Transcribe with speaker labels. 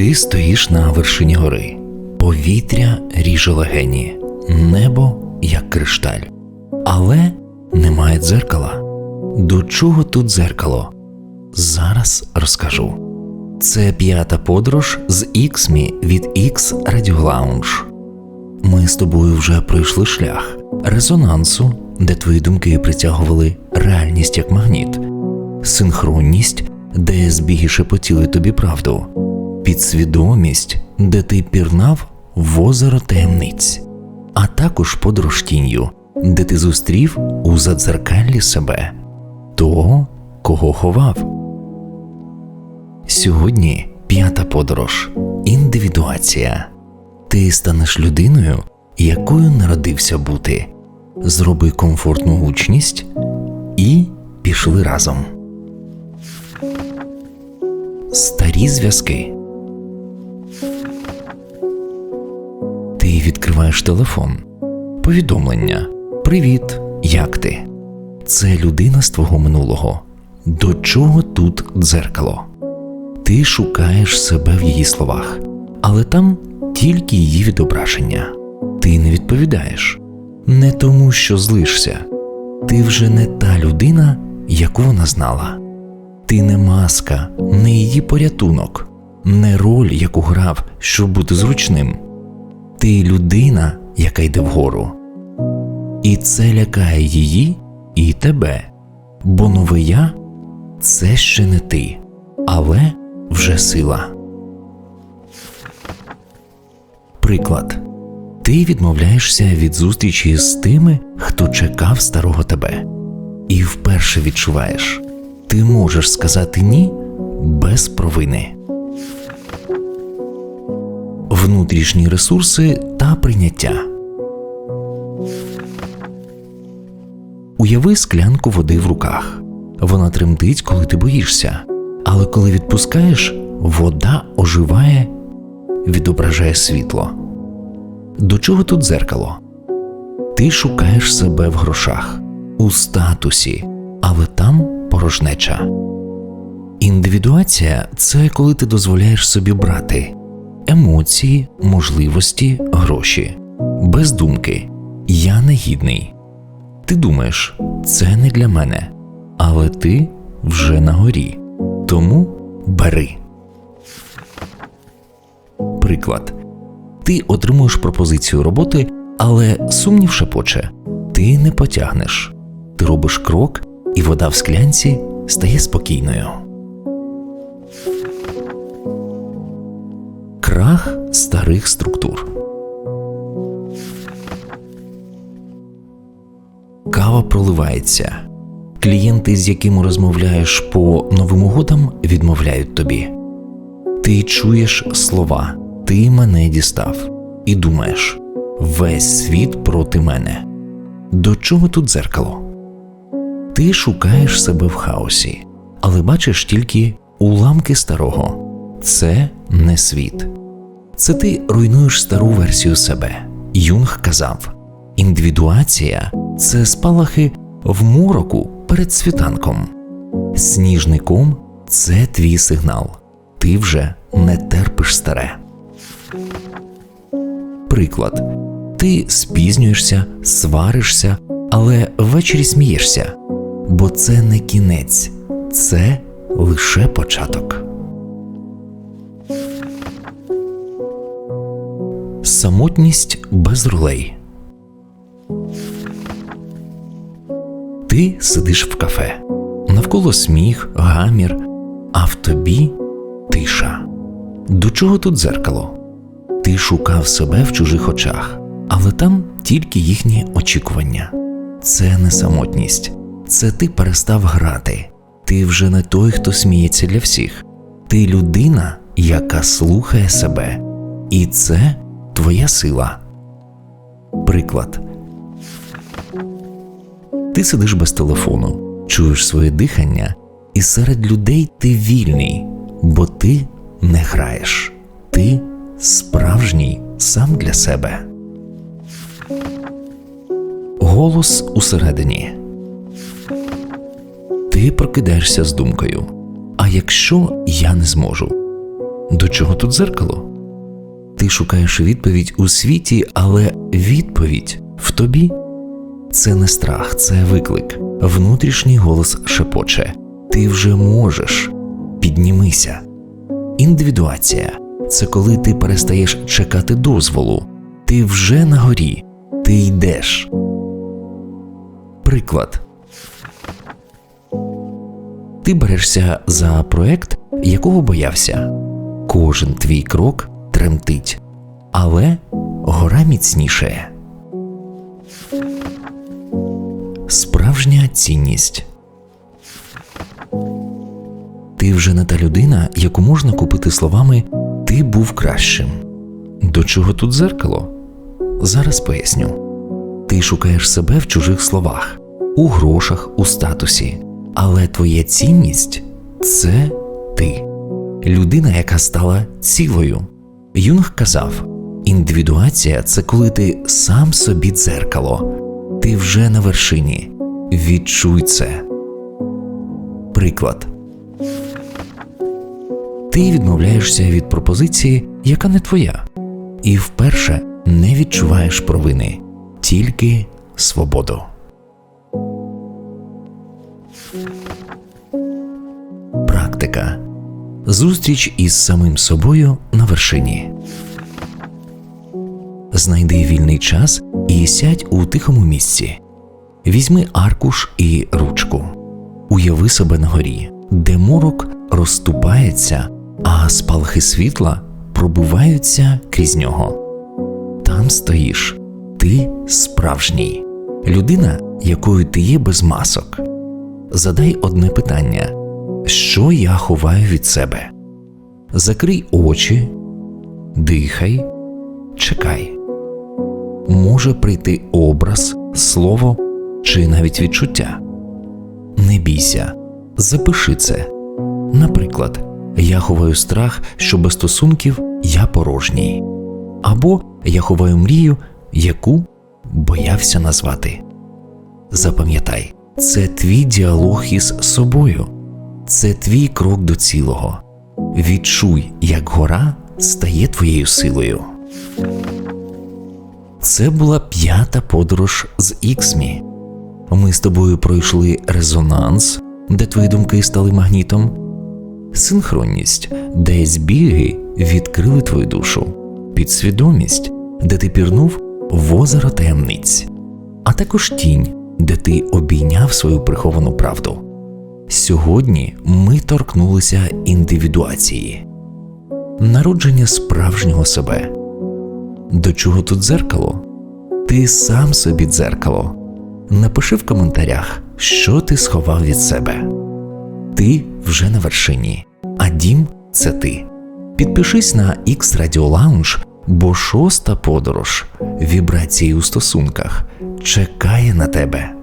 Speaker 1: Ти стоїш на вершині гори, повітря ріже легені, небо як кришталь, але немає дзеркала. До чого тут дзеркало? Зараз розкажу. Це п'ята подорож з Іксмі від X Radio Lounge. Ми з тобою вже пройшли шлях резонансу, де твої думки притягували реальність як магніт, синхронність, де збіги шепотіли тобі правду, підсвідомість, де ти пірнав в озеро таємниць, а також подорож тінню, де ти зустрів у задзеркаллі себе, того, кого ховав. Сьогодні п'ята подорож індивідуація. Ти станеш людиною, якою народився бути. Зроби комфортну гучність і пішли разом. Старі зв'язки. Ти відкриваєш телефон. Повідомлення. Привіт, як ти? Це людина з твого минулого. До чого тут дзеркало? Ти шукаєш себе в її словах, але там тільки її відображення. Ти не відповідаєш не тому, що злишся. Ти вже не та людина, яку вона знала. Ти не маска, не її порятунок, не роль, яку грав, щоб бути зручним. Ти людина, яка йде вгору. І це лякає її і тебе, бо нове я це ще не ти, але вже сила. Приклад. Ти відмовляєшся від зустрічі з тими, хто чекав старого тебе, і вперше відчуваєш, ти можеш сказати ні без провини. Внутрішні ресурси та прийняття. Уяви склянку води в руках. Вона тремтить, коли ти боїшся, але коли відпускаєш, вода оживає, відображає світло. До чого тут дзеркало? Ти шукаєш себе в грошах, у статусі, але там порожнеча. Індивідуація це коли ти дозволяєш собі брати емоції, можливості, гроші, без думки. Я негідний. Ти думаєш, це не для мене, але ти вже на горі. Тому бери. Приклад. Ти отримуєш пропозицію роботи, але сумнів шепоче. Ти не потягнеш. Ти робиш крок, і вода в склянці стає спокійною. Крах старих структур. Кава проливається. Клієнти, з якими розмовляєш по новим угодам, відмовляють тобі. Ти чуєш слова Ти мене дістав, і думаєш весь світ проти мене. До чого тут дзеркало? Ти шукаєш себе в хаосі, але бачиш тільки уламки старого. Це не світ. Це ти руйнуєш стару версію себе. Юнг казав: індивідуація це спалахи в мороку перед світанком. Сніжний ком це твій сигнал. Ти вже не терпиш старе. Приклад. Ти спізнюєшся, сваришся, але ввечері смієшся, бо це не кінець, це лише початок. Самотність без ролей. Ти сидиш в кафе, навколо сміх, гамір, а в тобі тиша. До чого тут дзеркало? Ти шукав себе в чужих очах, але там тільки їхні очікування. Це не самотність, це ти перестав грати. Ти вже не той, хто сміється для всіх. Ти людина, яка слухає себе, і це твоя сила. Приклад. Ти сидиш без телефону, чуєш своє дихання, і серед людей ти вільний, бо ти не граєш, ти справжній сам для себе. Голос усередині. Ти прокидаєшся з думкою. А якщо я не зможу? До чого тут дзеркало? Ти шукаєш відповідь у світі, але відповідь в тобі. Це не страх, це виклик. Внутрішній голос шепоче: Ти вже можеш. Піднімися. Індивідуація це коли ти перестаєш чекати дозволу. Ти вже на горі, ти йдеш. Приклад. Ти берешся за проект, якого боявся. Кожен твій крок тремтить, але гора міцніше. Справжня цінність. Ти вже не та людина, яку можна купити словами Ти був кращим. До чого тут зеркало? Зараз поясню. Ти шукаєш себе в чужих словах, у грошах, у статусі. Але твоя цінність це ти, людина, яка стала цілою. Юнг казав: індивідуація це коли ти сам собі дзеркало, ти вже на вершині. Відчуй це. Приклад. Ти відмовляєшся від пропозиції, яка не твоя, і вперше не відчуваєш провини, тільки свободу. Зустріч із самим собою на вершині. Знайди вільний час і сядь у тихому місці. Візьми аркуш і ручку. Уяви себе на горі, де морок розступається, а спалахи світла пробиваються крізь нього. Там стоїш ти справжній, людина, якою ти є без масок. Задай одне питання: що я ховаю від себе? Закрий очі, дихай, чекай. Може прийти образ, слово чи навіть відчуття. Не бійся, запиши це. Наприклад, я ховаю страх, що без стосунків я порожній, або я ховаю мрію, яку боявся назвати. Запам'ятай, це твій діалог із собою, це твій крок до цілого. Відчуй, як гора стає твоєю силою. Це була п'ята подорож з Іксмі. Ми з тобою пройшли резонанс, де твої думки стали магнітом, синхронність, де збіги відкрили твою душу, підсвідомість, де ти пірнув в озеро таємниць, а також тінь, де ти обійняв свою приховану правду. Сьогодні ми торкнулися індивідуації, народження справжнього себе. До чого тут дзеркало? Ти сам собі дзеркало. Напиши в коментарях, що ти сховав від себе. Ти вже на вершині, а дім це ти. Підпишись на X Radio Lounge, бо шоста подорож вібрації у стосунках чекає на тебе.